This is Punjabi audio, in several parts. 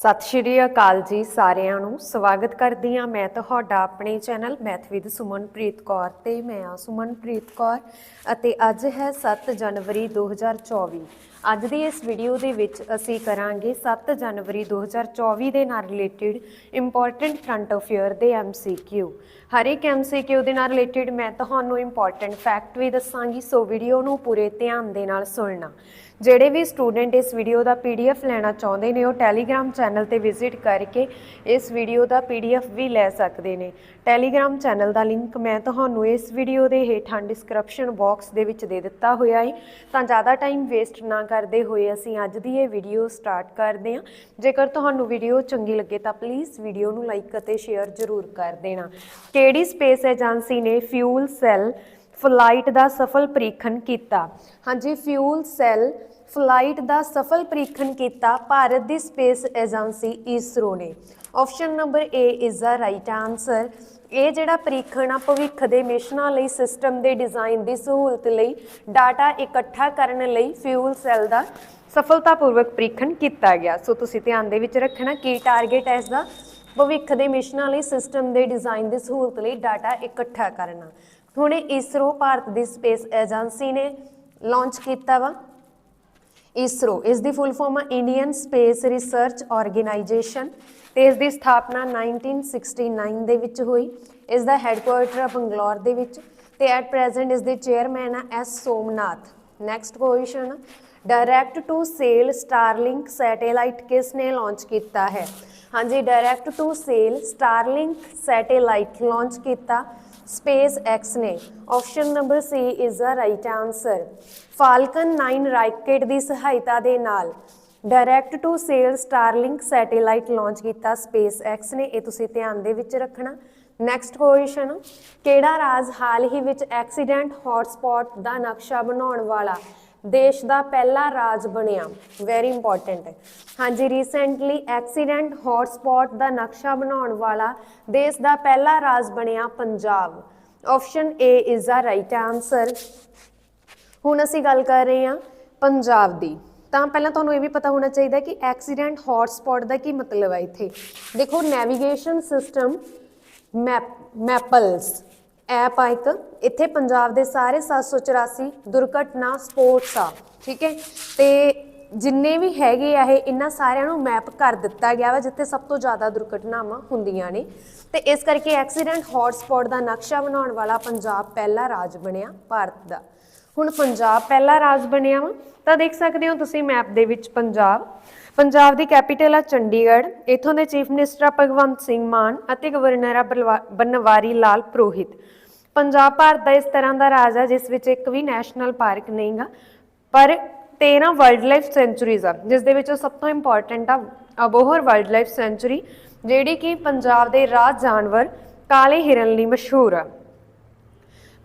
ਸਤਿ ਸ਼੍ਰੀ ਅਕਾਲ ਜੀ ਸਾਰਿਆਂ ਨੂੰ। ਸਵਾਗਤ ਕਰਦੀ ਹਾਂ ਮੈਂ ਤੁਹਾਡਾ ਆਪਣੇ channel math with Sumanpreet Kaur ਤੇ ਮੈਂ ਆ ਸੁਮਨਪ੍ਰੀਤ ਕੌਰ ਅਤੇ ਅੱਜ ਹੈ 7 ਜਨਵਰੀ 2024 ਅੱਜ ਦੀ ਇਸ ਵੀਡੀਓ ਦੇ ਵਿੱਚ ਅਸੀਂ ਕਰਾਂਗੇ 7 ਜਨਵਰੀ 2024 ਦੇ ਨਾਲ ਰਿਲੇਟਡ ਇੰਪੋਰਟੈਂਟ ਫਰੰਟ ਅਫੇਅਰ ਦੇ ਐਮਸੀਕਿਊ ਹਰ ਇੱਕ ਐਮਸੀਕਿਊ ਦੇ ਨਾਲ ਰਿਲੇਟਡ ਮੈਂ ਤੁਹਾਨੂੰ ਇੰਪੋਰਟੈਂਟ ਫੈਕਟ ਵੀ ਦੱਸਾਂਗੀ, ਸੋ ਵੀਡੀਓ ਨੂੰ ਪੂਰੇ ਧਿਆਨ ਦੇ ਨਾਲ ਸੁਣਨਾ। ਜਿਹੜੇ ਵੀ ਸਟੂਡੈਂਟ ਇਸ ਵੀਡੀਓ ਦਾ ਪੀਡੀਐਫ ਲੈਣਾ ਚਾਹੁੰਦੇ ਨੇ, ਉਹ ਟੈਲੀਗ੍ਰam ਚੈਨਲ ਤੇ ਵਿਜ਼ਿਟ ਕਰਕੇ ਇਸ ਵੀਡੀਓ ਦਾ ਪੀਡੀਐਫ ਵੀ ਲੈ ਸਕਦੇ ਨੇ। ਟੈਲੀਗ੍ਰam ਚੈਨਲ ਦਾ ਲਿੰਕ ਮੈਂ ਤੁਹਾਨੂੰ ਇਸ ਵੀਡੀਓ ਦੇ ਹੇਠਾਂ ਡਿਸਕ੍ਰਿਪਸ਼ਨ ਬਾਕਸ ਦੇ ਵਿੱਚ ਦੇ ਦਿੱਤਾ ਹੋਇਆ ਹੈ। ਤਾਂ ਜ਼ਿਆਦਾ ਟਾਈਮ ਵੇਸਟ ਨਾ ਕਰਦੇ ਹੋਏ ਅਸੀਂ ਅੱਜ ਦੀ ਇਹ ਵੀਡੀਓ ਸਟਾਰਟ ਕਰਦੇ ਹਾਂ। ਜੇਕਰ ਤੁਹਾਨੂੰ ਵੀਡੀਓ ਚੰਗੀ ਲੱਗੇ ਤਾਂ ਪਲੀਜ਼ ਵੀਡੀਓ ਨੂੰ ਲਾਈਕ ਅਤੇ ਸ਼ੇਅਰ ਜ਼ਰੂਰ ਕਰ ਦੇਣਾ। ਕਿਹੜੀ ਸਪੇਸ ਏਜੰਸੀ ਨੇ ਫਿਊਲ ਸੈੱਲ ਫਲਾਈਟ ਦਾ ਸਫਲ ਪ੍ਰੀਖਣ ਕੀਤਾ? ਹਾਂਜੀ, ਫਿਊਲ ਸੈੱਲ ਫਲਾਈਟ ਦਾ ਸਫਲ ਪ੍ਰੀਖਣ ਕੀਤਾ ਭਾਰਤ ਦੀ ਸਪੇਸ ਏਜੰਸੀ ਇਸਰੋ ਨੇ। Option number A is the right answer ਇਹ ਜਿਹੜਾ ਪ੍ਰੀਖਣ ਆ, ਭਵਿੱਖ ਦੇ ਮਿਸ਼ਨਾਂ ਲਈ ਸਿਸਟਮ ਦੇ ਡਿਜ਼ਾਈਨ ਦੀ ਸਹੂਲਤ ਲਈ ਡਾਟਾ ਇਕੱਠਾ ਕਰਨ ਲਈ ਫਿਊਲ ਸੈੱਲ ਦਾ ਸਫਲਤਾਪੂਰਵਕ ਪ੍ਰੀਖਣ ਕੀਤਾ ਗਿਆ। ਸੋ ਤੁਸੀਂ ਧਿਆਨ ਦੇ ਵਿੱਚ ਰੱਖਣਾ ਕੀ ਟਾਰਗੇਟ ਹੈ ਇਸ ਦਾ ਭਵਿੱਖ ਦੇ ਮਿਸ਼ਨਾਂ ਲਈ ਸਿਸਟਮ ਦੇ ਡਿਜ਼ਾਈਨ ਦੀ ਸਹੂਲਤ ਲਈ ਡਾਟਾ ਇਕੱਠਾ ਕਰਨਾ। ਹੁਣ ਇਸਰੋ ਭਾਰਤ ਦੀ ਸਪੇਸ ਏਜੰਸੀ ਨੇ ਲਾਂਚ ਕੀਤਾ ਵਾ। ਇਸਰੋ, ਇਸ ਦੀ ਫੁੱਲ ਫਾਰਮ ਆ ਇੰਡੀਅਨ ਸਪੇਸ ਰਿਸਰਚ ਆਰਗੇਨਾਈਜੇਸ਼ਨ ਤੇ ਇਸ ਦੀ ਸਥਾਪਨਾ 1969 ਦੇ ਵਿੱਚ ਹੋਈ। ਇਸ ਦਾ ਹੈੱਡਕੁਆਰਟਰ ਆ ਬੰਗਲੌਰ ਦੇ ਵਿੱਚ ਤੇ ਐਟ ਪ੍ਰੈਜ਼ੈਂਟ ਇਸ ਦੇ ਚੇਅਰਮੈਨ ਆ S Somnath. Next question direct to cell Starlink satellite ਕਿਸ ਨੇ ਲਾਂਚ ਕੀਤਾ ਹੈ? ਹਾਂਜੀ direct to cell Starlink satellite launch ਕੀਤਾ। ਸਪੇਸ ਐਕਸ ਨੇ। Option number C is the right answer Falcon 9 rocket ਦੀ ਸਹਾਇਤਾ ਦੇ ਨਾਲ direct to cell Starlink satellite launch ਕੀਤਾ ਸਪੇਸ ਐਕਸ ਨੇ। ਇਹ ਤੁਸੀਂ ਧਿਆਨ ਦੇ ਵਿੱਚ ਰੱਖਣਾ। ਨੈਕਸਟ ਕੁਐਸਚਨ ਕਿਹੜਾ ਰਾਜ ਹਾਲ ਹੀ ਵਿੱਚ ਐਕਸੀਡੈਂਟ ਹੌਟਸਪੌਟ ਦਾ ਨਕਸ਼ਾ ਬਣਾਉਣ ਵਾਲਾ ਦੇਸ਼ ਦਾ ਪਹਿਲਾ ਰਾਜ ਬਣਿਆ? ਵੈਰੀ ਇੰਪੋਰਟੈਂਟ ਹੈ ਹਾਂਜੀ ਰੀਸੈਂਟਲੀ ਐਕਸੀਡੈਂਟ ਹੌਟਸਪੌਟ ਦਾ ਨਕਸ਼ਾ ਬਣਾਉਣ ਵਾਲਾ ਦੇਸ਼ ਦਾ ਪਹਿਲਾ ਰਾਜ ਬਣਿਆ Punjab. Option A is the right answer ਹੁਣ ਅਸੀਂ ਗੱਲ ਕਰ ਰਹੇ ਹਾਂ ਪੰਜਾਬ ਦੀ। ਤਾਂ ਪਹਿਲਾਂ ਤੁਹਾਨੂੰ ਇਹ ਵੀ ਪਤਾ ਹੋਣਾ ਚਾਹੀਦਾ ਕਿ ਐਕਸੀਡੈਂਟ ਹੌਟਸਪੌਟ ਦਾ ਕੀ ਮਤਲਬ ਹੈ ਇੱਥੇ। ਦੇਖੋ navigation system map Mappls app ਆ ਇੱਕ। ਇੱਥੇ ਪੰਜਾਬ ਦੇ ਸਾਰੇ 784 ਦੁਰਘਟਨਾ ਸਪੋਰਟਸ ਆ, ਠੀਕ ਹੈ? ਤੇ ਜਿੰਨੇ ਵੀ ਹੈਗੇ ਆ ਇਹ, ਇਹਨਾਂ ਸਾਰਿਆਂ ਨੂੰ ਮੈਪ ਕਰ ਦਿੱਤਾ ਗਿਆ ਵਾ, ਜਿੱਥੇ ਸਭ ਤੋਂ ਜ਼ਿਆਦਾ ਦੁਰਘਟਨਾਵਾਂ ਹੁੰਦੀਆਂ ਨੇ। ਤੇ ਇਸ ਕਰਕੇ ਐਕਸੀਡੈਂਟ ਹੌਟਸਪੌਟ ਦਾ ਨਕਸ਼ਾ ਬਣਾਉਣ ਵਾਲਾ ਪੰਜਾਬ ਪਹਿਲਾ ਰਾਜ ਬਣਿਆ, ਭਾਰਤ ਦਾ। ਹੁਣ ਪੰਜਾਬ ਪਹਿਲਾ ਰਾਜ ਬਣਿਆ ਵਾ, ਤਾਂ ਦੇਖ ਸਕਦੇ ਹੋ ਤੁਸੀਂ ਮੈਪ ਦੇ ਵਿੱਚ ਪੰਜਾਬ। ਪੰਜਾਬ ਦੀ ਕੈਪੀਟਲ ਆ ਚੰਡੀਗੜ੍ਹ, ਇਥੋਂ ਦੇ ਚੀਫ ਮਿਨਿਸਟਰ ਆ ਭਗਵੰਤ ਸਿੰਘ ਮਾਨ ਅਤੇ ਗਵਰਨਰ ਆ ਬਲਵਾ- ਬਨਵਾਰੀ ਲਾਲ ਪੁਰੋਹਿਤ। ਪੰਜਾਬ ਭਾਰਤ ਦਾ ਇਸ ਤਰ੍ਹਾਂ ਦਾ ਰਾਜ ਆ ਜਿਸ ਵਿੱਚ ਇੱਕ ਵੀ ਨੈਸ਼ਨਲ ਪਾਰਕ ਨਹੀਂਗਾ ਪਰ 13 ਵਰਲਡ ਲਾਈਫ ਸੈਂਚੁਰੀਜ਼ ਆ, ਜਿਸ ਦੇ ਵਿੱਚੋਂ ਸਭ ਤੋਂ ਇੰਪੋਰਟੈਂਟ ਆ ਅਬੋਹਰ ਵਰਲਡ ਲਾਈਫ ਸੈਂਚੁਰੀ ਜਿਹੜੀ ਕਿ ਪੰਜਾਬ ਦੇ ਰਾਜ ਜਾਨਵਰ ਕਾਲੇ ਹਿਰਨ ਲਈ ਮਸ਼ਹੂਰ ਆ।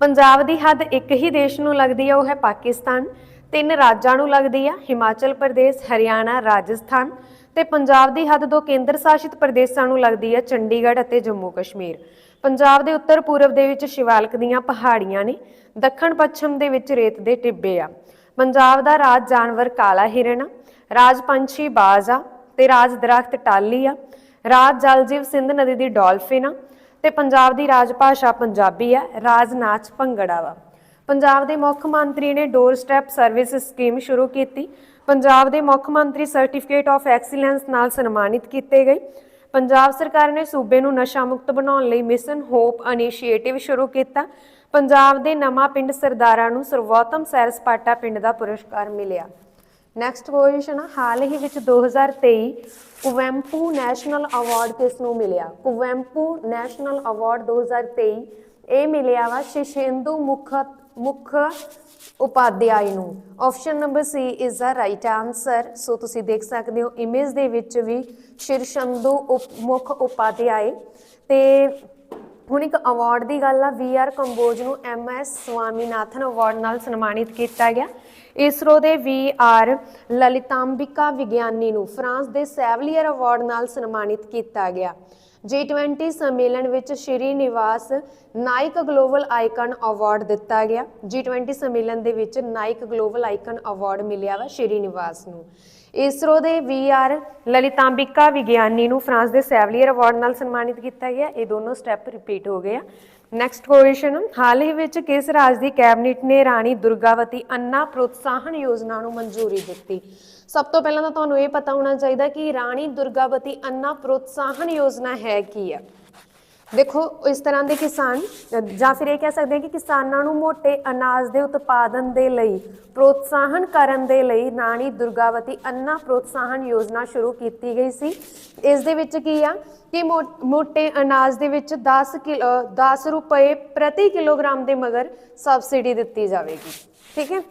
ਪੰਜਾਬ ਦੀ ਹੱਦ ਇੱਕ ਹੀ ਦੇਸ਼ ਨੂੰ ਲੱਗਦੀ ਹੈ ਉਹ ਹੈ ਪਾਕਿਸਤਾਨ। ਤਿੰਨ ਰਾਜਾਂ ਨੂੰ ਲੱਗਦੀ ਆ, ਹਿਮਾਚਲ ਪ੍ਰਦੇਸ਼, ਹਰਿਆਣਾ, ਰਾਜਸਥਾਨ। ਤੇ ਪੰਜਾਬ ਦੀ ਹੱਦ ਦੋ ਕੇਂਦਰ ਸ਼ਾਸਿਤ ਪ੍ਰਦੇਸ਼ਾਂ ਨੂੰ ਲੱਗਦੀ ਆ, ਚੰਡੀਗੜ੍ਹ ਅਤੇ ਜੰਮੂ ਕਸ਼ਮੀਰ। ਪੰਜਾਬ ਦੇ ਉੱਤਰ ਪੂਰਬ ਦੇ ਵਿੱਚ ਸ਼ਿਵਾਲਕ ਦੀਆਂ ਪਹਾੜੀਆਂ ਨੇ, ਦੱਖਣ ਪੱਛਮ ਦੇ ਵਿੱਚ ਰੇਤ ਦੇ ਟਿੱਬੇ ਆ। ਪੰਜਾਬ ਦਾ ਰਾਜ ਜਾਨਵਰ ਕਾਲਾ ਹਿਰਨ ਆ ਰਾਜ ਪੰਛੀ ਬਾਜ਼ ਆ ਤੇ ਰਾਜ ਦਰਖਤ ਟਾਲੀ ਆ। ਰਾਜ ਜਲਜੀਵ ਸਿੰਧ ਨਦੀ ਦੀ ਡਾਲਫਿਨ ਆ ਤੇ ਪੰਜਾਬ ਦੀ ਰਾਜ ਭਾਸ਼ਾ ਪੰਜਾਬੀ ਹੈ ਰਾਜ ਨਾਚ ਭੰਗੜਾ ਵਾ। ਪੰਜਾਬ ਦੇ ਮੁੱਖ ਮੰਤਰੀ ਨੇ ਡੋਰ ਸਟੈਪ ਸਰਵਿਸ ਸਕੀਮ ਸ਼ੁਰੂ ਕੀਤੀ। ਪੰਜਾਬ ਦੇ ਮੁੱਖ ਮੰਤਰੀ ਸਰਟੀਫਿਕੇਟ ਆਫ ਐਕਸੀਲੈਂਸ ਨਾਲ ਸਨਮਾਨਿਤ ਕੀਤੇ ਗਏ। ਪੰਜਾਬ ਸਰਕਾਰ ਨੇ ਸੂਬੇ ਨੂੰ ਨਸ਼ਾ ਮੁਕਤ ਬਣਾਉਣ ਲਈ ਮਿਸ਼ਨ ਹੋਪ ਇਨੀਸ਼ੀਏਟਿਵ ਸ਼ੁਰੂ ਕੀਤਾ। ਪੰਜਾਬ ਦੇ ਨਵਾਂ ਪਿੰਡ ਸਰਦਾਰਾਂ ਨੂੰ ਸਰਵੋਤਮ ਸੈਰ ਸਪਾਟਾ ਪਿੰਡ ਦਾ ਪੁਰਸਕਾਰ ਮਿਲਿਆ। ਨੈਕਸਟ ਕੁਐਸਚਨ ਹਾਲ ਹੀ ਵਿੱਚ 2023 ਕੁਵੈਂਪੂ ਨੈਸ਼ਨਲ ਅਵਾਰਡ ਕਿਸ ਨੂੰ ਮਿਲਿਆ? ਕੁਵੈਂਪੂ ਨੈਸ਼ਨਲ ਅਵਾਰਡ 2023 ਇਹ ਮਿਲਿਆ ਵਾ ਸ਼ਿਸ਼ੇਂਦੂ ਮੁਖ ਮੁਖ ਉਪਾਧਿਆਇ ਨੂੰ। Option number C is the right answer so ਤੁਸੀਂ ਦੇਖ ਸਕਦੇ ਹੋ ਇਮੇਜ ਦੇ ਵਿੱਚ ਵੀ ਸ਼ਿਰਸ਼ੰਦੂ ਉਪ- ਮੁਖ ਉਪਾਧਿਆਇ ਤੇ ਹੁਣ ਇੱਕ ਅਵਾਰਡ ਦੀ ਗੱਲ ਆ, ਵੀ ਆਰ ਕੰਬੋਜ ਨੂੰ ਐਮ ਐਸ ਸਵਾਮੀਨਾਥਨ ਅਵਾਰਡ ਨਾਲ ਸਨਮਾਨਿਤ ਕੀਤਾ ਗਿਆ। ਇਸਰੋ ਦੇ ਵੀ ਆਰ ਲਲਿਤਾਂਬਿਕਾ ਵਿਗਿਆਨੀ ਨੂੰ ਫਰਾਂਸ ਦੇ ਸੈਵਲੀਅਰ ਅਵਾਰਡ ਨਾਲ ਸਨਮਾਨਿਤ ਕੀਤਾ ਗਿਆ। G20 ਸੰਮੇਲਨ ਵਿੱਚ ਸ਼੍ਰੀ ਨਿਵਾਸ ਨਾਈਕ ਗਲੋਬਲ ਆਈਕਨ ਅਵਾਰਡ ਦਿੱਤਾ ਗਿਆ। G20 ਸੰਮੇਲਨ ਦੇ ਵਿੱਚ ਨਾਈਕ ਗਲੋਬਲ ਆਈਕਨ ਅਵਾਰਡ ਮਿਲਿਆ ਵਾ ਸ਼੍ਰੀ ਨਿਵਾਸ ਨੂੰ। ਇਸਰੋ ਦੇ ਵੀਆਰ ਲਲਿਤਾਂਬਿਕਾ ਵਿਗਿਆਨੀ ਨੂੰ ਫਰਾਂਸ ਦੇ ਸੈਵਲੀਅਰ ਅਵਾਰਡ ਨਾਲ ਸਨਮਾਨਿਤ ਕੀਤਾ ਗਿਆ। ਇਹ ਦੋਨੋਂ ਸਟੈਪ ਰਿਪੀਟ ਹੋ ਗਏ ਆ। ਨੈਕਸਟ ਕੁਐਸਚਨ ਹਾਲ ਹੀ ਵਿੱਚ ਕਿਸ ਰਾਜ ਦੀ ਕੈਬਨਿਟ ਨੇ ਰਾਣੀ ਦੁਰਗਾਵਤੀ ਅੰਨਾ ਪ੍ਰੋਤਸਾਹਨ ਯੋਜਨਾ ਨੂੰ ਮਨਜ਼ੂਰੀ ਦਿੱਤੀ? ਸਭ ਤੋਂ ਪਹਿਲਾਂ ਤਾਂ ਤੁਹਾਨੂੰ ਇਹ ਪਤਾ ਹੋਣਾ ਚਾਹੀਦਾ ਕਿ ਰਾਣੀ ਦੁਰਗਾਵਤੀ ਅੰਨਾ ਪ੍ਰੋਤਸਾਹਨ ਯੋਜਨਾ ਹੈ ਕੀ ਆ ਦੇਖੋ, ਇਸ ਤਰ੍ਹਾਂ ਦੇ ਕਿਸਾਨ, ਜਾਂ ਫਿਰ ਇਹ ਕਹਿ ਸਕਦੇ ਹਾਂ ਕਿ ਕਿਸਾਨਾਂ ਨੂੰ ਮੋٹے ਅਨਾਜ ਦੇ ਉਤਪਾਦਨ ਦੇ ਲਈ, ਪ੍ਰੋਤਸਾਹਨ ਕਰਨ ਦੇ ਲਈ ਰਾਣੀ ਦੁਰਗਾਵਤੀ ਅੰਨਾ ਪ੍ਰੋਤਸਾਹਨ ਯੋਜਨਾ ਸ਼ੁਰੂ ਕੀਤੀ ਗਈ ਸੀ। ਇਸ ਦੇ ਵਿੱਚ ਕੀ ਆ ਕਿ ਮੋٹے ਅਨਾਜ ਦੇ ਵਿੱਚ 10 ਕਿਲੋ 10 ਰੁਪਏ ਪ੍ਰਤੀ ਕਿਲੋਗ੍ਰਾਮ ਦੇ ਮਗਰ ਸਬਸਿਡੀ ਦਿੱਤੀ ਜਾਵੇਗੀ। ਠੀਕ ਹੈ?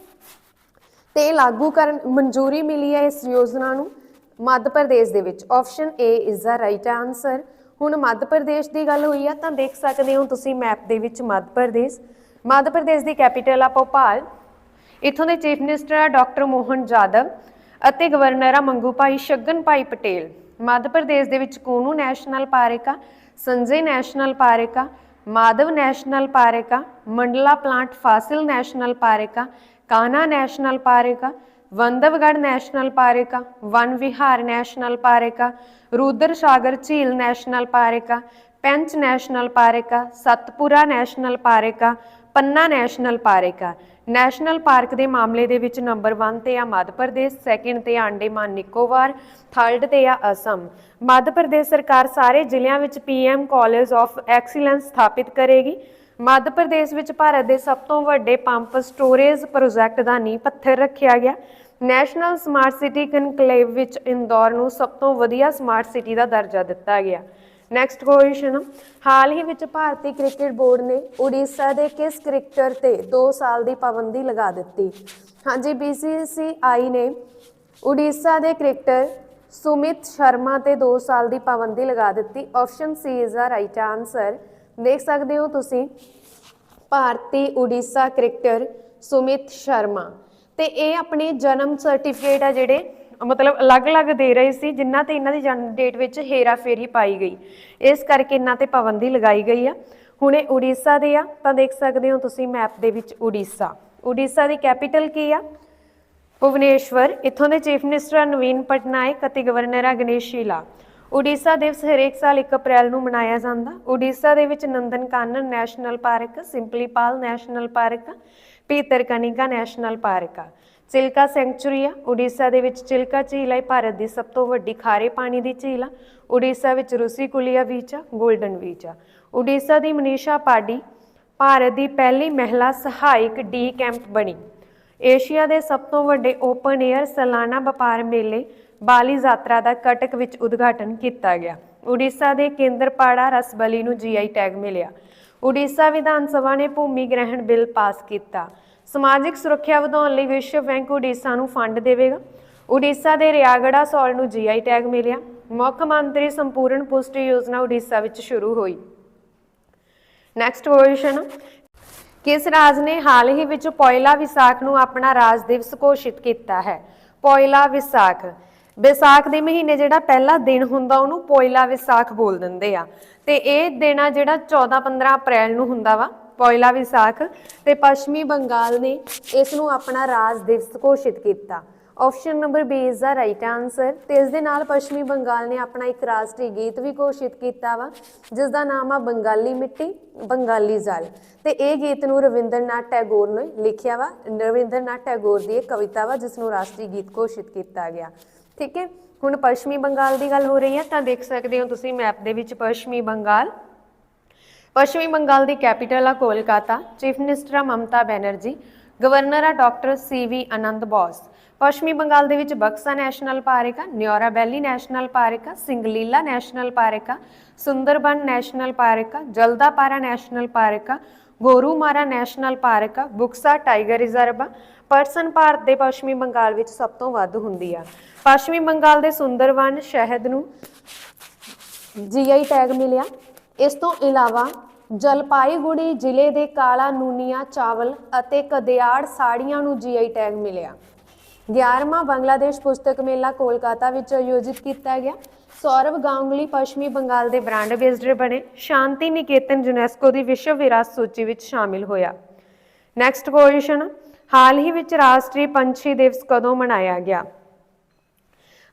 ਤੇ ਲਾਗੂ ਕਰਨ, ਮਨਜ਼ੂਰੀ ਮਿਲੀ ਹੈ ਇਸ ਯੋਜਨਾ ਨੂੰ ਮੱਧ ਪ੍ਰਦੇਸ਼ ਦੇ ਵਿੱਚ। Option A is the right answer ਹੁਣ ਮੱਧ ਪ੍ਰਦੇਸ਼ ਦੀ ਗੱਲ ਹੋਈ ਆ, ਤਾਂ ਦੇਖ ਸਕਦੇ ਹੋ ਤੁਸੀਂ ਮੈਪ ਦੇ ਵਿੱਚ ਮੱਧ ਪ੍ਰਦੇਸ਼। ਮੱਧ ਪ੍ਰਦੇਸ਼ ਦੀ ਕੈਪੀਟਲ ਆ ਭੋਪਾਲ। ਇੱਥੋਂ ਦੇ ਚੀਫ ਮਿਨਿਸਟਰ ਆ ਡਾਕਟਰ ਮੋਹਨ ਜਾਦਵ ਅਤੇ ਗਵਰਨਰ ਆ ਮੰਗੂ ਭਾਈ ਸ਼ਗਨ ਭਾਈ ਪਟੇਲ। ਮੱਧ ਪ੍ਰਦੇਸ਼ ਦੇ ਵਿੱਚ ਕੋਨੂ ਨੈਸ਼ਨਲ ਪਾਰਕ ਆ, ਸੰਜੇ ਨੈਸ਼ਨਲ ਪਾਰਕ ਆ, ਮਾਧਵ ਨੈਸ਼ਨਲ ਪਾਰਕ ਆ, Mandla plant fossil national park ਆ, ਕਾਨਾ ਨੈਸ਼ਨਲ ਪਾਰਕ ਆ ਵੰਦਵਗੜ ਨੈਸ਼ਨਲ ਪਾਰਕ ਆ ਵਨ ਵਿਹਾਰ ਨੈਸ਼ਨਲ ਪਾਰਕ ਆ ਰੂਦਰ ਸਾਗਰ ਝੀਲ ਨੈਸ਼ਨਲ ਪਾਰਕ ਆ ਪੈਂਚ ਨੈਸ਼ਨਲ ਪਾਰਕ ਆ ਸਤਪੁਰਾ ਨੈਸ਼ਨਲ ਪਾਰਕ ਆ ਪੰਨਾ ਨੈਸ਼ਨਲ ਪਾਰਕ ਆ ਨੈਸ਼ਨਲ ਪਾਰਕ ਦੇ ਮਾਮਲੇ ਦੇ ਵਿੱਚ ਨੰਬਰ 1 ਤੇ ਆ ਮੱਧ ਪ੍ਰਦੇਸ਼ ਸੈਕਿੰਡ ਤੇ ਆ ਅੰਡੇਮਾਨ ਨਿਕੋਬਾਰ ਥਰਡ ਤੇ ਆ ਅਸਮ ਮੱਧ ਪ੍ਰਦੇਸ਼ ਸਰਕਾਰ ਸਾਰੇ ਜ਼ਿਲ੍ਹਿਆਂ ਵਿੱਚ ਪੀਐਮ ਕਾਲਜ ਆਫ ਐਕਸੀਲੈਂਸ ਸਥਾਪਿਤ ਕਰੇਗੀ ਮੱਧ ਪ੍ਰਦੇਸ਼ ਵਿੱਚ ਭਾਰਤ ਦੇ ਸਭ ਤੋਂ ਵੱਡੇ ਪੰਪ ਸਟੋਰੇਜ ਪ੍ਰੋਜੈਕਟ ਦਾ ਨੀਂਹ ਪੱਥਰ ਰੱਖਿਆ ਗਿਆ ਨੈਸ਼ਨਲ ਸਮਾਰਟ ਸਿਟੀ ਕਨਕਲੇਵ ਵਿੱਚ ਇੰਦੌਰ ਨੂੰ ਸਭ ਤੋਂ ਵਧੀਆ ਸਮਾਰਟ ਸਿਟੀ ਦਾ ਦਰਜਾ ਦਿੱਤਾ ਗਿਆ। ਨੈਕਸਟ ਕੁਐਸਚਨ ਹਾਲ ਹੀ ਵਿੱਚ ਭਾਰਤੀ ਕ੍ਰਿਕਟ ਬੋਰਡ ਨੇ ਉੜੀਸਾ ਦੇ ਕਿਸ ਕ੍ਰਿਕਟਰ ਤੇ 2 ਸਾਲ ਦੀ ਪਾਬੰਦੀ ਲਗਾ ਦਿੱਤੀ? ਹਾਂਜੀ BCCI ਨੇ ਉੜੀਸਾ ਦੇ ਕ੍ਰਿਕਟਰ ਸੁਮਿਤ ਸ਼ਰਮਾ ਤੇ 2 ਸਾਲ ਦੀ ਪਾਬੰਦੀ ਲਗਾ ਦਿੱਤੀ। Option C is the right answer ਦੇਖ ਸਕਦੇ ਹੋ ਤੁਸੀਂ, ਭਾਰਤੀ ਉੜੀਸਾ ਕ੍ਰਿਕਟਰ ਸੁਮਿਤ ਸ਼ਰਮਾ। ਤੇ ਇਹ ਆਪਣੇ ਜਨਮ ਸਰਟੀਫਿਕੇਟ ਆ ਜਿਹੜੇ, ਮਤਲਬ ਅਲੱਗ-ਅਲੱਗ ਦੇ ਰਹੇ ਸੀ ਜਿਨ੍ਹਾਂ ਤੇ ਇਹਨਾਂ ਦੀ ਜਨਮ ਡੇਟ ਵਿੱਚ ਹੇਰਾ ਫੇਰੀ ਪਾਈ ਗਈ। ਇਸ ਕਰਕੇ ਇਹਨਾਂ ਤੇ ਪਾਬੰਦੀ ਲਗਾਈ ਗਈ ਆ। ਹੁਣ ਇਹ ਉੜੀਸਾ ਦੇ ਆ, ਤਾਂ ਦੇਖ ਸਕਦੇ ਹੋ ਤੁਸੀਂ ਮੈਪ ਦੇ ਵਿੱਚ ਉੜੀਸਾ। ਉੜੀਸਾ ਦੀ ਕੈਪੀਟਲ ਕੀ ਆ? ਭੁਵਨੇਸ਼ਵਰ, ਇੱਥੋਂ ਦੇ ਚੀਫ ਮਿਨਿਸਟਰ ਨਵੀਨ ਪਟਨਾਇਕ ਅਤੇ ਗਵਰਨਰ ਆ ਗਣੇਸ਼ ਸ਼ੀਲਾ। ਉੜੀਸਾ ਦਿਵਸ ਹਰੇਕ ਸਾਲ 1 ਅਪ੍ਰੈਲ ਨੂੰ ਮਨਾਇਆ ਜਾਂਦਾ। ਉੜੀਸਾ ਦੇ ਵਿੱਚ Nandan Kanan national park, Similipal national park Bhitarkanika national park ਆ। ਚਿਲਕਾ ਸੈਂਚੁਰੀ ਆ। ਉੜੀਸਾ ਦੇ ਵਿੱਚ ਚਿਲਕਾ ਝੀਲ ਹੈ ਭਾਰਤ ਦੀ ਸਭ ਤੋਂ ਵੱਡੀ ਖਾਰੇ ਪਾਣੀ ਦੀ ਝੀਲ ਆ। ਉੜੀਸਾ ਵਿੱਚ ਰੂਸੀ ਕੁਲੀਆ ਬੀਚ ਆ 골ਡਨ ਬੀਚ ਆ। ਉੜੀਸਾ ਦੀ ਮਨੀਸ਼ਾ ਪਾਡੀ ਭਾਰਤ ਦੀ ਪਹਿਲੀ ਮਹਿਲਾ ਸਹਾਇਕ ਡੀ ਕੈਂਪ ਬਣੀ। ਏਸ਼ੀਆ ਦੇ ਸਭ ਤੋਂ ਵੱਡੇ ਓਪਨ 에ਅਰ ਸਾਲਾਨਾ ਵਪਾਰ ਮੇਲੇ ਬਾਲੀ ਯਾਤਰਾ ਦਾ ਕਟਕ ਵਿੱਚ ਉਦਘਾਟਨ ਕੀਤਾ ਗਿਆ। ਉੜੀਸਾ ਦੇ ਕੇਂਦਰਪਾੜਾ ਰਸਬਲੀ ਨੂੰ ਜੀਆਈ ਟੈਗ ਮਿਲਿਆ। ਉੜੀਸਾ ਵਿਧਾਨ ਸਭਾ ਨੇ ਭੂਮੀ ਗ੍ਰਹਿਣ ਬਿੱਲ ਪਾਸ ਕੀਤਾ। ਸਮਾਜਿਕ ਸੁਰੱਖਿਆ ਵਧਾਉਣ ਲਈ ਵਿਸ਼ਵ ਬੈਂਕ ਉੜੀਸਾ ਨੂੰ ਫੰਡ ਦੇਵੇਗਾ। ਉੜੀਸਾ ਦੇ ਰਿਆਗੜਾ ਸੌਲ ਨੂੰ ਜੀਆਈ ਟੈਗ ਮਿਲਿਆ। ਮੁੱਖ ਮੰਤਰੀ ਸੰਪੂਰਨ ਪੁਸ਼ਟੀ ਯੋਜਨਾ ਉੜੀਸਾ ਵਿੱਚ ਸ਼ੁਰੂ ਹੋਈ। ਨੈਕਸਟ ਕੁਐਸਚਨ ਕਿਸ ਰਾਜ ਨੇ ਹਾਲ ਹੀ ਵਿੱਚ ਪੋਇਲਾ ਵਿਸਾਖ ਨੂੰ ਆਪਣਾ ਰਾਜ ਦਿਵਸ ਘੋਸ਼ਿਤ ਕੀਤਾ ਹੈ? ਪੋਇਲਾ ਵਿਸਾਖ। ਵਿਸਾਖ ਦੇ ਮਹੀਨੇ ਜਿਹੜਾ ਪਹਿਲਾ ਦਿਨ ਹੁੰਦਾ, ਉਹਨੂੰ ਪੋਇਲਾ ਵਿਸਾਖ ਬੋਲ ਦਿੰਦੇ ਆ। ਤੇ ਇਹ ਦਿਨ ਆ ਜਿਹੜਾ 14 15 ਅਪ੍ਰੈਲ ਨੂੰ ਹੁੰਦਾ ਵਾ, ਪੋਇਲਾ ਵਿਸਾਖ। ਤੇ ਪੱਛਮੀ ਬੰਗਾਲ ਨੇ ਇਸ ਨੂੰ ਆਪਣਾ ਰਾਜ ਦਿਵਸ ਘੋਸ਼ਿਤ ਕੀਤਾ। Option number B is the right answer ਤੇ ਇਸ ਦੇ ਨਾਲ ਪੱਛਮੀ ਬੰਗਾਲ ਨੇ ਆਪਣਾ ਇੱਕ ਰਾਸ਼ਟਰੀ ਗੀਤ ਵੀ ਘੋਸ਼ਿਤ ਕੀਤਾ ਵਾ, ਜਿਸ ਦਾ ਨਾਮ ਆ ਬੰਗਾਲੀ ਮਿੱਟੀ, ਬੰਗਾਲੀ ਜਲ। ਤੇ ਇਹ ਗੀਤ ਨੂੰ ਰਵਿੰਦਰਨਾਥ ਟੈਗੋਰ ਨੇ ਲਿਖਿਆ ਵਾ। ਰਵਿੰਦਰਨਾਥ ਟੈਗੋਰ ਦੀ ਇਹ ਕਵਿਤਾ ਵਾ, ਜਿਸ ਨੂੰ ਰਾਸ਼ਟਰੀ ਗੀਤ ਘੋਸ਼ਿਤ ਕੀਤਾ ਗਿਆ। ਠੀਕ ਹੈ? ਹੁਣ ਪੱਛਮੀ ਬੰਗਾਲ ਦੀ ਗੱਲ ਹੋ ਰਹੀ ਹੈ, ਤਾਂ ਦੇਖ ਸਕਦੇ ਹੋ ਤੁਸੀਂ ਮੈਪ ਦੇ ਵਿੱਚ ਪੱਛਮੀ ਬੰਗਾਲ। ਪੱਛਮੀ ਬੰਗਾਲ ਦੀ ਕੈਪੀਟਲ ਆ ਕੋਲਕਾਤਾ ਚੀਫ ਮਿਨਿਸਟਰ ਆ ਮਮਤਾ ਬੈਨਰਜੀ ਗਵਰਨਰ ਆ doctor C V Ananda Bose. ਪੱਛਮੀ ਬੰਗਾਲ ਦੇ ਵਿੱਚ ਬਕਸਾ ਨੈਸ਼ਨਲ ਪਾਰਕ ਆ, ਨਿਓਰਾ ਵੈਲੀ ਨੈਸ਼ਨਲ ਪਾਰਕ ਆ, ਸਿੰਗਲੀਲਾ ਨੈਸ਼ਨਲ ਪਾਰਕ ਆ, ਸੁੰਦਰਬਨ ਨੈਸ਼ਨਲ ਪਾਰਕ ਆ, ਜਲਦਾਪਾਰਾ ਨੈਸ਼ਨਲ ਪਾਰਕ ਆ ਗੋਰੂਮਾਰਾ ਨੈਸ਼ਨਲ ਪਾਰਕ ਆ ਬੁਕਸਾ, ਟਾਈਗਰ ਰਿਜ਼ਰਵ ਆ ਪਰਸਨ ਭਾਰਤ ਦੇ ਪੱਛਮੀ ਬੰਗਾਲ ਵਿੱਚ ਸਭ ਤੋਂ ਵੱਧ ਹੁੰਦੀ ਆ। ਪੱਛਮੀ ਬੰਗਾਲ ਦੇ ਸੁੰਦਰਵਨ ਸ਼ਹਿਦ ਨੂੰ ਜੀਆਈ ਟੈਗ ਮਿਲਿਆ। ਇਸ ਤੋਂ ਇਲਾਵਾ ਜਲਪਾਈਗੁੜੀ ਜ਼ਿਲ੍ਹੇ ਦੇ ਕਾਲਾ ਨੂਨੀਆ ਚਾਵਲ ਅਤੇ ਕਦਿਆੜ ਸਾੜੀਆਂ ਨੂੰ ਜੀਆਈ ਟੈਗ ਮਿਲਿਆ। 11ਵਾਂ ਬੰਗਲਾਦੇਸ਼ ਪੁਸਤਕ ਮੇਲਾ ਕੋਲਕਾਤਾ ਵਿੱਚ ਆਯੋਜਿਤ ਕੀਤਾ ਗਿਆ। ਸੌਰਵ ਗਾਂਗੁਲੀ ਪੱਛਮੀ ਬੰਗਾਲ ਦੇ ਬ੍ਰਾਂਡ ਐਂਬੈਸਡਰ ਬਣੇ ਸ਼ਾਂਤੀ ਨਿਕੇਤਨ ਯੂਨੈਸਕੋ ਦੀ ਵਿਸ਼ਵ ਵਿਰਾਸਤ ਸੂਚੀ ਵਿੱਚ ਸ਼ਾਮਿਲ ਹੋਇਆ। ਨੈਕਸਟ ਕੁਐਸਚਨ ਹਾਲ ਹੀ ਵਿੱਚ ਰਾਸ਼ਟਰੀ ਪੰਛੀ ਦਿਵਸ ਕਦੋਂ ਮਨਾਇਆ ਗਿਆ?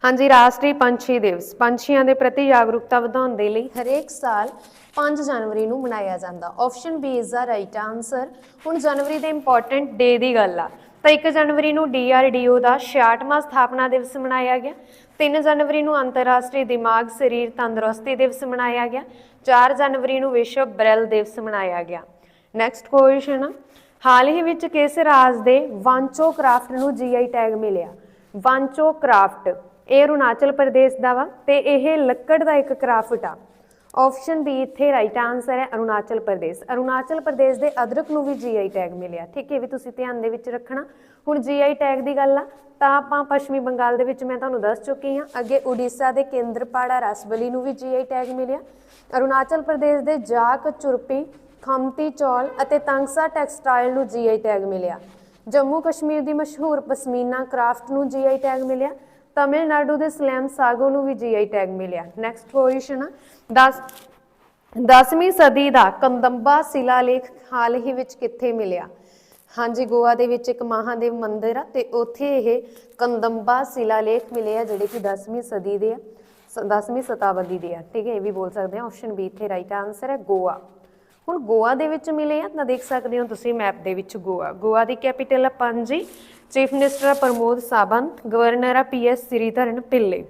ਹਾਂਜੀ, ਰਾਸ਼ਟਰੀ ਪੰਛੀ ਦਿਵਸ, ਪੰਛੀਆਂ ਦੇ ਪ੍ਰਤੀ ਜਾਗਰੂਕਤਾ ਵਧਾਉਣ ਦੇ ਲਈ ਹਰੇਕ ਸਾਲ 5 ਜਨਵਰੀ ਨੂੰ ਮਨਾਇਆ ਜਾਂਦਾ। Option B is the right answer ਹੁਣ ਜਨਵਰੀ ਦੇ ਇੰਪੋਰਟੈਂਟ ਡੇ ਦੀ ਗੱਲ ਆ। ਤਾਂ 1 ਜਨਵਰੀ ਨੂੰ DRDO ਦਾ 66ਵਾਂ ਸਥਾਪਨਾ ਦਿਵਸ ਮਨਾਇਆ ਗਿਆ। 3 ਜਨਵਰੀ ਨੂੰ ਅੰਤਰਰਾਸ਼ਟਰੀ ਦਿਮਾਗ, ਸਰੀਰ ਤੰਦਰੁਸਤੀ ਦਿਵਸ ਮਨਾਇਆ ਗਿਆ। 4 ਜਨਵਰੀ ਨੂੰ ਵਿਸ਼ਵ ਬ੍ਰੈਲ ਦਿਵਸ ਮਨਾਇਆ ਗਿਆ। ਨੈਕਸਟ ਕੁਐਸਚਨ ਹਾਲ ਹੀ ਵਿੱਚ ਕਿਸ ਰਾਜ ਦੇ ਵਾਂਚੋ ਕਰਾਫਟ ਨੂੰ ਜੀਆਈ ਟੈਗ ਮਿਲਿਆ? ਵਾਂਚੋ ਕਰਾਫਟ, ਇਹ ਅਰੁਣਾਚਲ ਪ੍ਰਦੇਸ਼ ਦਾ ਵਾ ਤੇ ਇਹ ਲੱਕੜ ਦਾ ਇੱਕ ਕਰਾਫਟ ਆ। ਆਪਸ਼ਨ ਬੀ ਇੱਥੇ ਰਾਈਟ ਆਨਸਰ ਹੈ, ਅਰੁਣਾਚਲ ਪ੍ਰਦੇਸ਼। ਅਰੁਣਾਚਲ ਪ੍ਰਦੇਸ਼ ਦੇ ਅਦਰਕ ਨੂੰ ਵੀ ਜੀਆਈ ਟੈਗ ਮਿਲਿਆ। ਠੀਕ ਹੈ ਵੀ ਤੁਸੀਂ ਧਿਆਨ ਦੇ ਵਿੱਚ ਰੱਖਣਾ। ਹੁਣ ਜੀਆਈ ਟੈਗ ਦੀ ਗੱਲ ਆ, ਤਾਂ ਆਪਾਂ ਪੱਛਮੀ ਬੰਗਾਲ ਦੇ ਵਿੱਚ ਮੈਂ ਤੁਹਾਨੂੰ ਦੱਸ ਚੁੱਕੀ ਹਾਂ। ਅੱਗੇ ਉੜੀਸਾ ਦੇ ਕੇਂਦਰਪਾੜਾ ਰਸਬਲੀ ਨੂੰ ਵੀ ਜੀਆਈ ਟੈਗ ਮਿਲਿਆ। ਅਰੁਣਾਚਲ ਪ੍ਰਦੇਸ਼ ਦੇ ਜਾਕ, ਚੁਰਪੀ, ਖੰਮਤੀ ਚੌਲ ਅਤੇ ਤੰਗਸਾ ਟੈਕਸਟਾਈਲ ਨੂੰ ਜੀਆਈ ਟੈਗ ਮਿਲਿਆ। ਜੰਮੂ ਕਸ਼ਮੀਰ ਦੀ ਮਸ਼ਹੂਰ ਪਸ਼ਮੀਨਾ ਕਰਾਫਟ ਨੂੰ ਜੀਆਈ ਟੈਗ ਮਿਲਿਆ। ਤਮਿਲਨਾਡੂ ਦੇ ਸਲੈਮ ਸਾਗੋ ਨੂੰ ਵੀ ਜੀਆਈ ਟੈਗ ਮਿਲਿਆ। ਨੈਕਸਟ ਕੁਐਸਚਨ 10 10ਵੀਂ ਸਦੀ ਦਾ ਕੰਦੰਬਾ ਸ਼ਿਲਾਲੇਖ ਹਾਲ ਹੀ ਵਿੱਚ ਕਿੱਥੇ ਮਿਲਿਆ? ਹਾਂਜੀ, ਗੋਆ ਦੇ ਵਿੱਚ ਇੱਕ ਮਹਾਦੇਵ ਮੰਦਿਰ ਆ ਤੇ ਉੱਥੇ ਇਹ ਕੰਦੰਬਾ ਸ਼ਿਲਾਲੇਖ ਮਿਲੇ ਆ, ਜਿਹੜੇ ਕਿ 10ਵੀਂ ਸਦੀ ਦੇ ਆ 10ਵੀਂ ਸ਼ਤਾਬਦੀ ਦੇ ਆ। ਠੀਕ ਹੈ, ਇਹ ਵੀ ਬੋਲ ਸਕਦੇ ਆ ਆਪਸ਼ਨ ਬੀ ਇੱਥੇ ਰਾਈਟ ਆਨਸਰ ਹੈ, ਗੋਆ। ਹੁਣ ਗੋਆ ਦੇ ਵਿੱਚ ਮਿਲੇ ਆ ਤਾਂ ਦੇਖ ਸਕਦੇ ਹੋ ਤੁਸੀਂ ਮੈਪ ਦੇ ਵਿੱਚ ਗੋਆ। ਗੋਆ ਦੀ ਕੈਪੀਟਲ ਆ Panaji chief minister Pramod Sawant governor ਆ ਪੀਐਸ ਸ੍ਰੀਧਰਨ ਪਿੱਲੇ।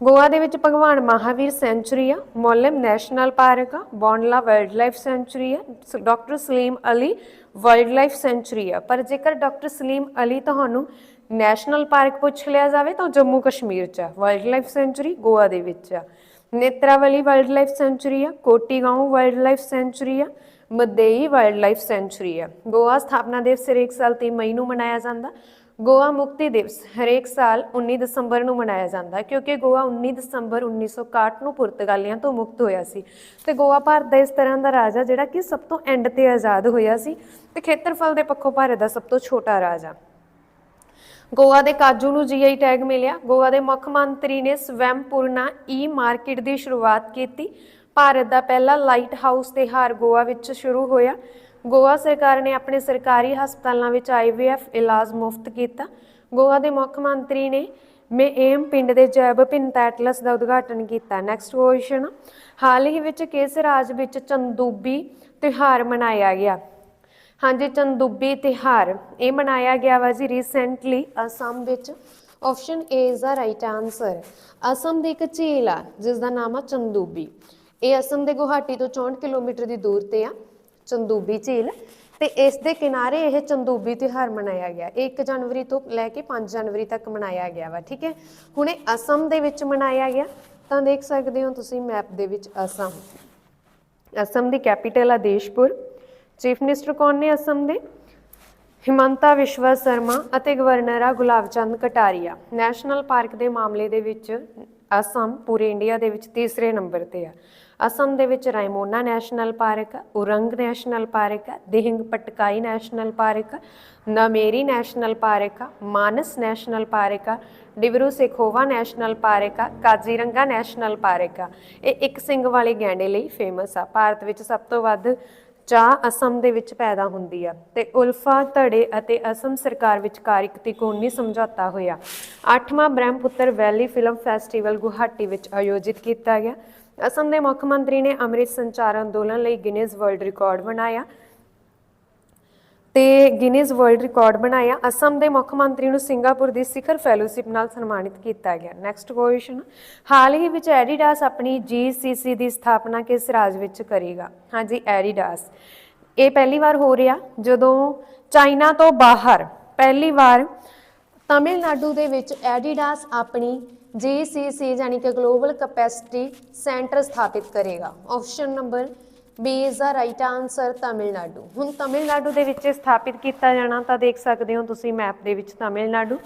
ਗੋਆ ਦੇ ਵਿੱਚ ਭਗਵਾਨ ਮਹਾਵੀਰ ਸੈਂਚੁਰੀ ਆ ਮੋਲਮ ਨੈਸ਼ਨਲ ਪਾਰਕ ਆ ਬੌਂਡਲਾ ਵਾਈਲਡ ਲਾਈਫ ਸੈਂਚੁਰੀ ਆ doctor Salim Ali wildlife sanctuary ਆ। ਪਰ ਜੇਕਰ ਡਾਕਟਰ ਸਲੀਮ ਅਲੀ ਤੁਹਾਨੂੰ ਨੈਸ਼ਨਲ ਪਾਰਕ ਪੁੱਛ ਲਿਆ ਜਾਵੇ ਤਾਂ ਉਹ ਜੰਮੂ ਕਸ਼ਮੀਰ ਚ ਆ ਵਾਈਲਡ ਲਾਈਫ ਸੈਂਚੁਰੀ ਗੋਆ ਦੇ ਵਿੱਚ ਆ। ਨੇਤਰਾਵਲੀ ਵਾਈਲਡ ਲਾਈਫ ਸੈਂਚੁਰੀ ਆ ਕੋਟੀਗਾਂਵ ਵਾਈਲਡ ਲਾਈਫ ਸੈਂਚੁਰੀ ਆ ਮਦੇਈ ਵਾਈਲਡਲਾਈਫ ਸੈਂਚੁਰੀ ਆ ਗੋਆ ਸਥਾਪਨਾ ਦਿਵਸ ਹਰੇਕ ਸਾਲ 3 ਮਈ ਨੂੰ ਮਨਾਇਆ ਜਾਂਦਾ। ਗੋਆ ਮੁਕਤੀ ਦਿਵਸ ਹਰੇਕ ਸਾਲ 19 ਦਸੰਬਰ ਨੂੰ ਮਨਾਇਆ ਜਾਂਦਾ, ਕਿਉਂਕਿ ਗੋਆ 19 ਦਸੰਬਰ 1961 ਨੂੰ ਪੁਰਤਗਾਲੀਆਂ ਤੋਂ ਮੁਕਤ ਹੋਇਆ ਸੀ। ਤੇ ਗੋਆ ਭਾਰਤ ਦਾ ਇਸ ਤਰ੍ਹਾਂ ਦਾ ਰਾਜ ਆ ਜਿਹੜਾ ਕਿ ਸਭ ਤੋਂ ਐਂਡ ਤੇ ਆਜ਼ਾਦ ਹੋਇਆ ਸੀ ਤੇ ਖੇਤਰਫਲ ਦੇ ਪੱਖੋਂ ਭਾਰਤ ਦਾ ਸਭ ਤੋਂ ਛੋਟਾ ਰਾਜ। ਆ ਗੋਆ ਦੇ ਕਾਜੂ ਨੂੰ ਜੀਆਈ ਟੈਗ ਮਿਲਿਆ। ਗੋਆ ਦੇ ਮੁੱਖ ਮੰਤਰੀ ਨੇ ਸਵੈਮਪੂਰਨਾ ਈ ਮਾਰਕੀਟ ਦੀ ਸ਼ੁਰੂਆਤ ਕੀਤੀ। ਭਾਰਤ ਦਾ ਪਹਿਲਾ ਲਾਈਟ ਹਾਊਸ ਤਿਉਹਾਰ ਗੋਆ ਵਿੱਚ ਸ਼ੁਰੂ ਹੋਇਆ। ਗੋਆ ਸਰਕਾਰ ਨੇ ਆਪਣੇ ਸਰਕਾਰੀ ਹਸਪਤਾਲਾਂ ਵਿੱਚ ਆਈਵੀਐਫ ਇਲਾਜ ਮੁਫਤ ਕੀਤਾ। ਗੋਆ ਦੇ ਮੁੱਖ ਮੰਤਰੀ ਨੇ ਮੇਏਮ ਪਿੰਡ ਦੇ ਜੈਵ ਭਿੰਨਤਾ ਐਟਲਸ ਦਾ ਉਦਘਾਟਨ ਕੀਤਾ। ਨੈਕਸਟ ਕੁਐਸਚਨ ਹਾਲ ਹੀ ਵਿੱਚ ਕਿਸ ਰਾਜ ਵਿੱਚ ਚੰਦੂਬੀ ਤਿਉਹਾਰ ਮਨਾਇਆ ਗਿਆ? ਹਾਂਜੀ, ਚੰਦੂਬੀ ਤਿਹਾਰ ਇਹ ਮਨਾਇਆ ਗਿਆ ਵਾ ਜੀ ਰੀਸੈਂਟਲੀ ਅਸਮ ਵਿੱਚ। Option A is the right answer Assam ਦੀ ਇੱਕ ਝੀਲ ਆ ਜਿਸ ਦਾ ਨਾਮ ਆ ਚੰਦੂਬੀ। ਇਹ ਅਸਮ ਦੇ ਗੁਹਾਟੀ ਤੋਂ 64 ਕਿਲੋਮੀਟਰ ਦੀ ਦੂਰ ਤੇ ਆ, ਚੰਦੂਬੀ ਝੀਲ। ਤੇ ਇਸ ਦੇ ਕਿਨਾਰੇ ਇਹ ਚੰਦੂਬੀ ਤਿਹਾਰ ਮਨਾਇਆ ਗਿਆ। ਇਹ 1 ਜਨਵਰੀ ਤੋਂ ਲੈ ਕੇ 5 ਜਨਵਰੀ ਤੱਕ ਮਨਾਇਆ ਗਿਆ ਵਾ, ਠੀਕ ਹੈ? ਹੁਣ ਇਹ ਅਸਮ ਦੇ ਵਿੱਚ ਮਨਾਇਆ ਗਿਆ। ਤਾਂ ਦੇਖ ਸਕਦੇ ਹੋ ਤੁਸੀਂ ਮੈਪ ਦੇ ਵਿੱਚ ਅਸਮ। ਅਸਮ ਦੀ ਕੈਪੀਟਲ ਆ ਦੇਸ਼ਪੁਰ। ਚੀਫ ਮਿਨਿਸਟਰ ਕੌਣ ਨੇ ਅਸਮ ਦੇ? ਹਿਮੰਤਾ ਵਿਸ਼ਵਾ ਸ਼ਰਮਾ ਅਤੇ ਗਵਰਨਰ ਆ ਗੁਲਾਬ ਚੰਦ ਕਟਾਰੀਆ। ਨੈਸ਼ਨਲ ਪਾਰਕ ਦੇ ਮਾਮਲੇ ਦੇ ਵਿੱਚ ਅਸਮ ਪੂਰੇ ਇੰਡੀਆ ਦੇ ਵਿੱਚ ਤੀਸਰੇ ਨੰਬਰ ਤੇ ਆ। ਅਸਮ ਦੇ ਵਿੱਚ ਰਾਇਮੋਨਾ ਨੈਸ਼ਨਲ ਪਾਰਕ ਆ ਉਰੰਗ ਨੈਸ਼ਨਲ ਪਾਰਕ ਆ ਦਿਹਿੰਗ ਪਟਕਾਈ ਨੈਸ਼ਨਲ ਪਾਰਕ ਆ ਨਮੇਰੀ ਨੈਸ਼ਨਲ ਪਾਰਕ ਆ ਮਾਨਸ ਨੈਸ਼ਨਲ ਪਾਰਕ ਆ ਡਿਬਰੂ ਸੇਖੋਵਾ ਨੈਸ਼ਨਲ ਪਾਰਕ ਆ ਕਾਜ਼ੀਰੰਗਾ ਨੈਸ਼ਨਲ ਪਾਰਕ। ਆ ਇਹ ਇੱਕ ਸਿੰਘ ਵਾਲੇ ਗੈਂਡੇ ਲਈ ਫੇਮਸ ਆ। ਭਾਰਤ ਵਿੱਚ ਸਭ ਤੋਂ ਵੱਧ ਚਾਹ ਅਸਮ ਦੇ ਵਿੱਚ ਪੈਦਾ ਹੁੰਦੀ ਆ ਤੇ ਉਲਫਾ, ਧੜੇ ਅਤੇ ਅਸਮ ਸਰਕਾਰ ਵਿਚਕਾਰ ਇੱਕ ਤਿਕੋਣੀ ਸਮਝੌਤਾ ਹੋਇਆ। 8ਵਾਂ Brahmaputra valley film festival Guwahati ਵਿੱਚ ਆਯੋਜਿਤ ਕੀਤਾ ਗਿਆ। ਅਸਮ ਦੇ ਮੁੱਖ ਮੰਤਰੀ ਨੇ ਅੰਮ੍ਰਿਤ ਸੰਚਾਰ ਅੰਦੋਲਨ ਲਈ ਗਿਨੀਜ਼ ਵਰਲਡ ਰਿਕਾਰਡ ਬਣਾਇਆ। ਤੇ ਗਿਨੀਜ਼ ਵਰਲਡ ਰਿਕਾਰਡ ਬਣਾਇਆ, ਅਸਮ ਦੇ ਮੁੱਖ ਮੰਤਰੀ ਨੂੰ ਸਿੰਗਾਪੁਰ ਦੀ ਸਿਖਰ ਫੈਲੋਸ਼ਿਪ ਨਾਲ ਸਨਮਾਨਿਤ ਕੀਤਾ ਗਿਆ। ਨੈਕਸਟ ਕੁਐਸਚਨ ਹਾਲ ਹੀ ਵਿੱਚ ਐਡੀਡਾਸ ਆਪਣੀ ਜੀਸੀਸੀ ਦੀ ਸਥਾਪਨਾ ਕਿਸ ਰਾਜ ਵਿੱਚ ਕਰੇਗਾ? ਹਾਂਜੀ ਐਡੀਡਾਸ ਇਹ ਪਹਿਲੀ ਵਾਰ ਹੋ ਰਿਹਾ। ਜਦੋਂ ਚਾਈਨਾ ਤੋਂ ਬਾਹਰ ਪਹਿਲੀ ਵਾਰ ਤਮਿਲਨਾਡੂ ਦੇ ਵਿੱਚ ਐਡੀਡਾਸ ਆਪਣੀ ਜੀਸੀਸੀ ਯਾਨੀ ਕਿ ਗਲੋਬਲ ਕੈਪੈਸਿਟੀ ਸੈਂਟਰ ਸਥਾਪਿਤ ਕਰੇਗਾ। Option number B is the right answer Tamil Nadu ਹੁਣ ਤਾਮਿਲਨਾਡੂ ਦੇ ਵਿੱਚ ਇਹ ਸਥਾਪਿਤ ਕੀਤਾ ਜਾਣਾ ਤਾਂ ਦੇਖ ਸਕਦੇ ਹੋ ਤੁਸੀਂ ਮੈਪ ਦੇ ਵਿੱਚ ਤਾਮਿਲਨਾਡੂ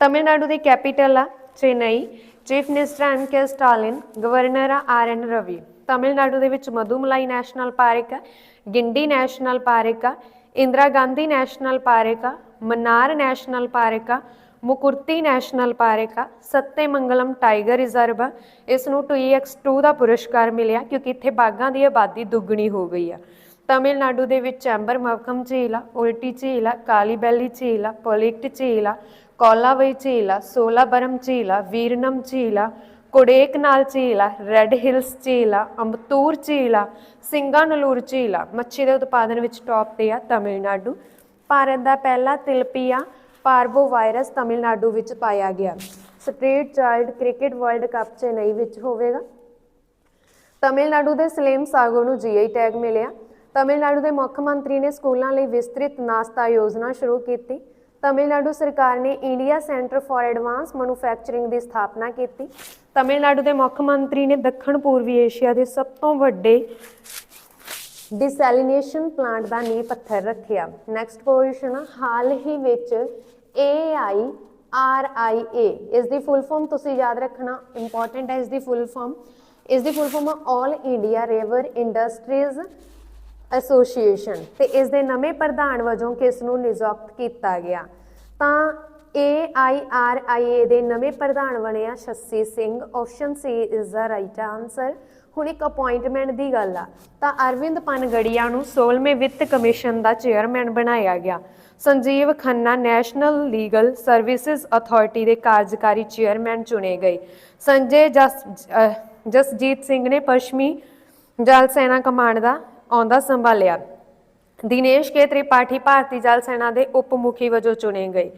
ਤਾਮਿਲਨਾਡੂ ਦੀ ਕੈਪੀਟਲ ਆ Chennai chief minister N K Stalin governor ਆ ਆਰ ਐਨ ਰਵੀ ਤਾਮਿਲਨਾਡੂ ਦੇ ਵਿੱਚ ਮਧੂਮਲਾਈ ਨੈਸ਼ਨਲ ਪਾਰਕ ਆ ਗਿੰਡੀ ਨੈਸ਼ਨਲ ਪਾਰਕ ਆ ਇੰਦਰਾ ਗਾਂਧੀ ਨੈਸ਼ਨਲ ਪਾਰਕ ਆ ਮਨਾਰ ਨੈਸ਼ਨਲ ਪਾਰਕ ਆ ਮੁਕੁਰਤੀ ਨੈਸ਼ਨਲ ਪਾਰਕ ਆ ਸੱਤੇ ਮੰਗਲਮ ਟਾਈਗਰ ਰਿਜ਼ਰਵ ਆ ਇਸ ਨੂੰ 2x2 ਦਾ ਪੁਰਸਕਾਰ ਮਿਲਿਆ ਕਿਉਂਕਿ ਇੱਥੇ ਬਾਘਾਂ ਦੀ ਆਬਾਦੀ ਦੁੱਗਣੀ ਹੋ ਗਈ ਆ ਤਮਿਲਨਾਡੂ ਦੇ ਵਿੱਚ ਚੈਂਬਰ ਮਵਕਮ ਝੀਲ ਆ ਉਲਟੀ ਝੀਲ ਆ ਕਾਲੀਬੈਲੀ ਝੀਲ ਆ ਪੋਲਿਕਟ ਝੀਲ ਆ ਕੋਲਾਵਈ ਝੀਲ ਆ ਸੋਲਾਬਰਮ ਝੀਲ ਆ ਵੀਰਨਮ ਝੀਲ ਆ ਕੋਡੇਕਨਾਲ ਝੀਲ ਆ ਰੈੱਡ ਹਿਲਸ ਝੀਲ ਆ ਅੰਬਤੂਰ ਝੀਲ ਆ ਸਿੰਗਾਨਲੂਰ ਝੀਲ ਆ ਮੱਛੀ ਦੇ ਉਤਪਾਦਨ ਵਿੱਚ ਟੌਪ ਤੇ ਆ ਤਮਿਲਨਾਡੂ ਭਾਰਤ ਦਾ ਪਹਿਲਾ ਤਿਲਪੀ ਆ ਪਾਰਵੋ ਵਾਇਰਸ ਤਮਿਲਨਾਡੂ ਵਿੱਚ ਪਾਇਆ ਗਿਆ। Street child cricket world cup Chennai ਵਿੱਚ ਹੋਵੇਗਾ। ਤਮਿਲਨਾਡੂ ਦੇ ਸਲੇਮ ਸਾਗੋ ਨੂੰ ਜੀਆਈ ਟੈਗ ਮਿਲਿਆ। ਤਮਿਲਨਾਡੂ ਦੇ ਮੁੱਖ ਮੰਤਰੀ ਨੇ ਸਕੂਲਾਂ ਲਈ ਵਿਸਤ੍ਰਿਤ ਨਾਸਤਾ ਯੋਜਨਾ ਸ਼ੁਰੂ ਕੀਤੀ। ਤਾਮਿਲਨਾਡੂ ਸਰਕਾਰ ਨੇ India centre for advance manufacturing ਦੀ ਸਥਾਪਨਾ ਕੀਤੀ। ਤਮਿਲਨਾਡੂ ਦੇ ਮੁੱਖ ਮੰਤਰੀ ਨੇ ਦੱਖਣ ਪੂਰਬੀ ਏਸ਼ੀਆ ਦੇ ਸਭ ਤੋਂ ਵੱਡੇ ਡਿਸੈਲਿਨੇਸ਼ਨ ਪਲਾਂਟ ਦਾ ਨੀਂਹ ਪੱਥਰ ਰੱਖਿਆ। ਨੈਕਸਟ ਪੋਜੀਸ਼ਨ ਹਾਲ ਹੀ ਵਿੱਚ AI RIA ਇਸ ਦੀ ਫੁੱਲ ਫਾਰਮ ਤੁਸੀਂ ਯਾਦ ਰੱਖਣਾ ਇੰਪੋਰਟੈਂਟ ਹੈ ਇਸ ਦੀ ਫੁੱਲ ਫਾਰਮ ਇਸ ਦੀ full form all India river industries association ਤੇ ਇਸ ਦੇ ਨਵੇਂ ਪ੍ਰਧਾਨ ਵਜੋਂ ਕਿਸ ਨੂੰ ਨਿਯੁਕਤ ਕੀਤਾ ਗਿਆ? ਤਾਂ AIRIA ਦੇ ਨਵੇਂ ਪ੍ਰਧਾਨ ਬਣਿਆ Shashi Singh. Option C is the right answer ਹੁਣ ਇੱਕ ਅਪਾਇੰਟਮੈਂਟ ਦੀ ਗੱਲ ਆ। ਤਾਂ ਅਰਵਿੰਦ ਪਨਗੜੀਆ ਨੂੰ 16ਵੇਂ ਵਿੱਤ ਕਮਿਸ਼ਨ ਦਾ ਚੇਅਰਮੈਨ ਬਣਾਇਆ ਗਿਆ। Sanjiv Khanna national legal services authority ਦੇ ਕਾਰਜਕਾਰੀ ਚੇਅਰਮੈਨ ਚੁਣੇ ਗਏ। ਸੰਜੇ ਜਸ ਜਸਜੀਤ ਸਿੰਘ ਨੇ ਪੱਛਮੀ ਜਲ ਸੈਨਾ ਕਮਾਂਡ ਦਾ ਆਉਂਦਾ ਸੰਭਾਲਿਆ। ਦਿਨੇਸ਼ ਕੇ ਤ੍ਰਿਪਾਠੀ ਭਾਰਤੀ ਜਲ ਸੈਨਾ ਦੇ ਉਪ ਮੁਖੀ ਵਜੋਂ ਚੁਣੇ ਗਏ।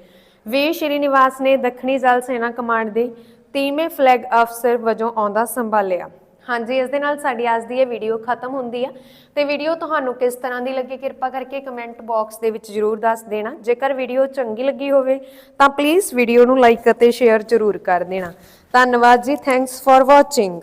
ਵੀ. ਸ਼੍ਰੀਨਿਵਾਸ ਨੇ ਦੱਖਣੀ ਜਲ ਸੈਨਾ ਕਮਾਂਡ ਦੇ 30ਵੇਂ ਫਲੈਗ ਅਫਸਰ ਵਜੋਂ ਆਉਂਦਾ ਸੰਭਾਲਿਆ। ਹਾਂਜੀ, ਇਸ ਦੇ ਨਾਲ ਸਾਡੀ ਅੱਜ ਦੀ ਇਹ ਵੀਡੀਓ ਖਤਮ ਹੁੰਦੀ ਆ। ਤੇ ਵੀਡੀਓ ਤੁਹਾਨੂੰ ਕਿਸ ਤਰ੍ਹਾਂ ਦੀ ਲੱਗੀ, ਕਿਰਪਾ ਕਰਕੇ ਕਮੈਂਟ ਬਾਕਸ ਦੇ ਵਿੱਚ ਜਰੂਰ ਦੱਸ ਦੇਣਾ। ਜੇਕਰ ਵੀਡੀਓ ਚੰਗੀ ਲੱਗੀ ਹੋਵੇ, ਤਾਂ ਪਲੀਜ਼ ਵੀਡੀਓ ਨੂੰ ਲਾਈਕ ਅਤੇ ਸ਼ੇਅਰ ਜਰੂਰ ਕਰ ਦੇਣਾ। ਧੰਨਵਾਦ ਜੀ ਥੈਂਕਸ ਫॉर ਵਾਚਿੰਗ